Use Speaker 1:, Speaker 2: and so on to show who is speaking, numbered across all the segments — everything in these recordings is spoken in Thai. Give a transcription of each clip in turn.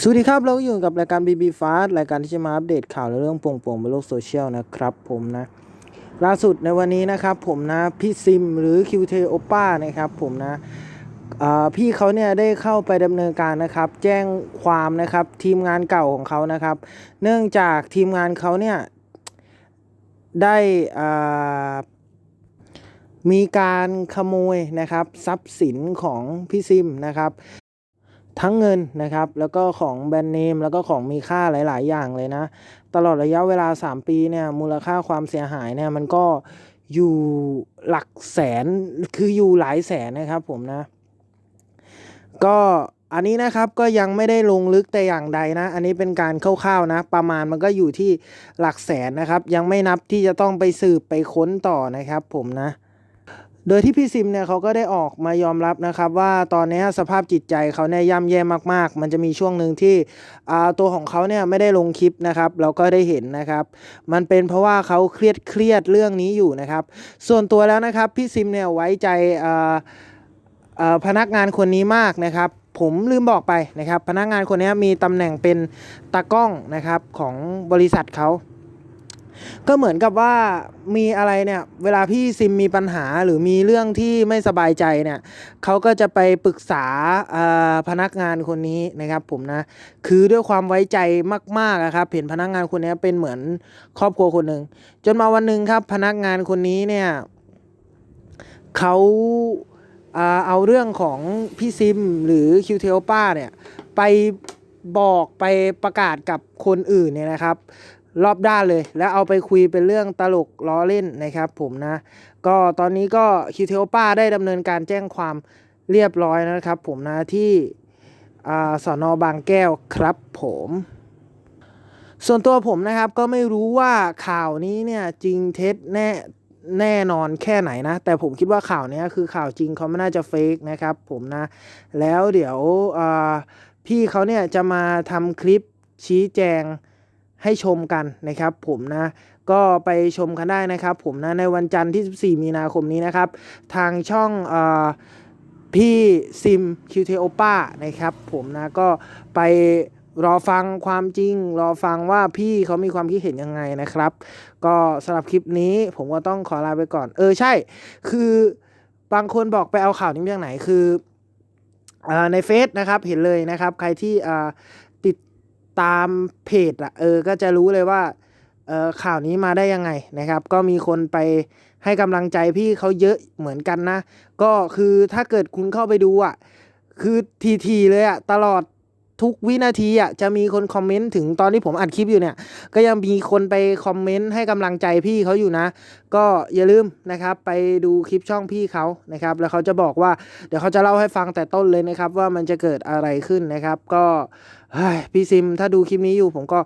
Speaker 1: สวัสดีครับ เราอยู่กับรายการ BB Fast รายการที่จะมาอัปเดตข่าวและเรื่องโป่งๆบนโลกโซเชียลนะครับผมนะ ล่าสุดในวันนี้นะครับผมนะ พี่ซิมหรือคิวเทโอป้านะครับผมนะพี่เขาเนี่ยได้เข้าไปดำเนินการนะครับ แจ้งความนะครับทีมงานเก่าของเขานะครับ เนื่องจากทีมงานเขาเนี่ยได้มีการขโมยนะครับทรัพย์สินของพี่ซิมนะครับ ทั้งเงินนะครับ แล้วก็ของแบรนด์เนม แล้วก็ของมีค่าหลาย ๆ อย่างเลยนะ ตลอดระยะเวลา 3 ปีเนี่ย มูลค่าความเสียหายเนี่ย มันก็อยู่หลักแสน คืออยู่หลายแสนนะครับผมนะ ก็อันนี้นะครับก็ยังไม่ได้ลงลึกแต่อย่างใดนะ อันนี้เป็นการคร่าวๆนะ ประมาณมันก็อยู่ที่หลักแสนนะครับ ยังไม่นับที่จะต้องไปสืบไปค้นต่อนะครับผมนะ โดยที่พี่ซิมเนี่ยเขาก็ได้ออกมายอมรับนะครับว่าตอนนี้สภาพจิตใจเขาเนี่ยย่ำแย่มากๆ มันจะมีช่วงหนึ่งที่ตัวของเขาเนี่ยไม่ได้ลงคลิปนะครับเราก็ได้เห็นนะครับ มันเป็นเพราะว่าเขาเครียดเครียดเรื่องนี้อยู่นะครับ ส่วนตัวแล้วนะครับพี่ซิมเนี่ยไว้ใจพนักงานคนนี้มากนะครับผมลืมบอกไปนะครับ พนักงานคนนี้มีตำแหน่งเป็นตากล้องนะครับของบริษัทเขา ก็เหมือนกับว่ามีอะไรเนี่ยเวลาพี่ซิมมีปัญหาหรือมีเรื่องที่ไม่สบายใจเนี่ยเขาก็จะไปปรึกษาพนักงานคนนี้นะครับผมนะคือด้วยความไว้ใจมากๆอะครับเห็นพนักงานคนนี้เป็นเหมือนครอบครัวคนหนึ่งจนมาวันหนึ่งครับพนักงานคนนี้เนี่ยเขาอ่าเอาเรื่องของพี่ซิมหรือคิวเทลป้าเนี่ยไป บอกไปประกาศกับคนอื่นเนี่ยนะครับ รอบด้านเลย แล้วเอาไปคุยเป็นเรื่องตลกล้อเล่นนะครับ ผมนะ ก็ตอนนี้ก็คิวเทลป้าได้ดำเนินการแจ้งความเรียบร้อยนะครับ ผมนะที่สอนอบางแก้วครับผมส่วนตัวผมนะครับก็ไม่รู้ว่าข่าวนี้เนี่ยจริงเท็จแน่แน่นอนแค่ไหนนะ แต่ผมคิดว่าข่าวนี้คือข่าวจริงเขาไม่น่าจะเฟกนะครับผมนะ แล้วเดี๋ยว พี่เขาเนี่ยจะมาทำคลิปชี้แจงให้ชมกันนะครับผมนะก็ไปชมกันได้นะครับผมนะในวันจันทร์ที่ 14 มีนาคมนี้นะครับ ทางช่องเออพี่ซิมคิวเทโอป้านะครับผมนะก็ไปรอฟังความจริง รอฟังว่าพี่เขามีความคิดเห็นยังไงนะครับ ก็สำหรับคลิปนี้ผมก็ต้องขอลาไปก่อน เออใช่ คือบางคนบอกไปเอาข่าวนี้มาจากไหนคือ ในเฟซนะครับเห็นเลยนะครับ ใครที่ติดตามเพจอะเออก็จะรู้เลยว่าข่าวนี้มาได้ยังไงนะครับ ก็มีคนไปให้กำลังใจพี่เขาเยอะเหมือนกันนะ ก็คือถ้าเกิดคุณเข้าไปดูอะคือทีๆเลยอะตลอด ทุกวินาทีอะจะมีคนคอมเมนต์ถึงตอนที่ผมอัดคลิปอยู่เนี่ย ก็ยังมีคนไปคอมเมนต์ให้กำลังใจพี่เขาอยู่นะ ก็อย่าลืมนะครับไปดูคลิปช่องพี่เขานะครับ แล้วเขาจะบอกว่าเดี๋ยวเขาจะเล่าให้ฟังแต่ต้นเลยนะครับ ว่ามันจะเกิดอะไรขึ้นนะครับ ก็พี่ซิมถ้าดูคลิปนี้อยู่ผมก็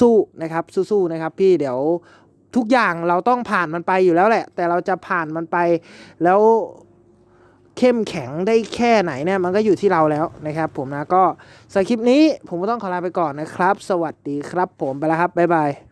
Speaker 1: สู้ๆนะครับสู้ๆนะครับ พี่เดี๋ยวทุกอย่างเราต้องผ่านมันไปอยู่แล้วแหละ แต่เราจะผ่านมันไปแล้ว เข้มแข็งได้แค่ไหนเนี่ยมันก็อยู่ที่เราแล้วนะครับผมนะก็สำหรับคลิปนี้ผมก็ต้องขอลาไปก่อนนะครับ สวัสดีครับผมไปแล้วครับบ๊ายบาย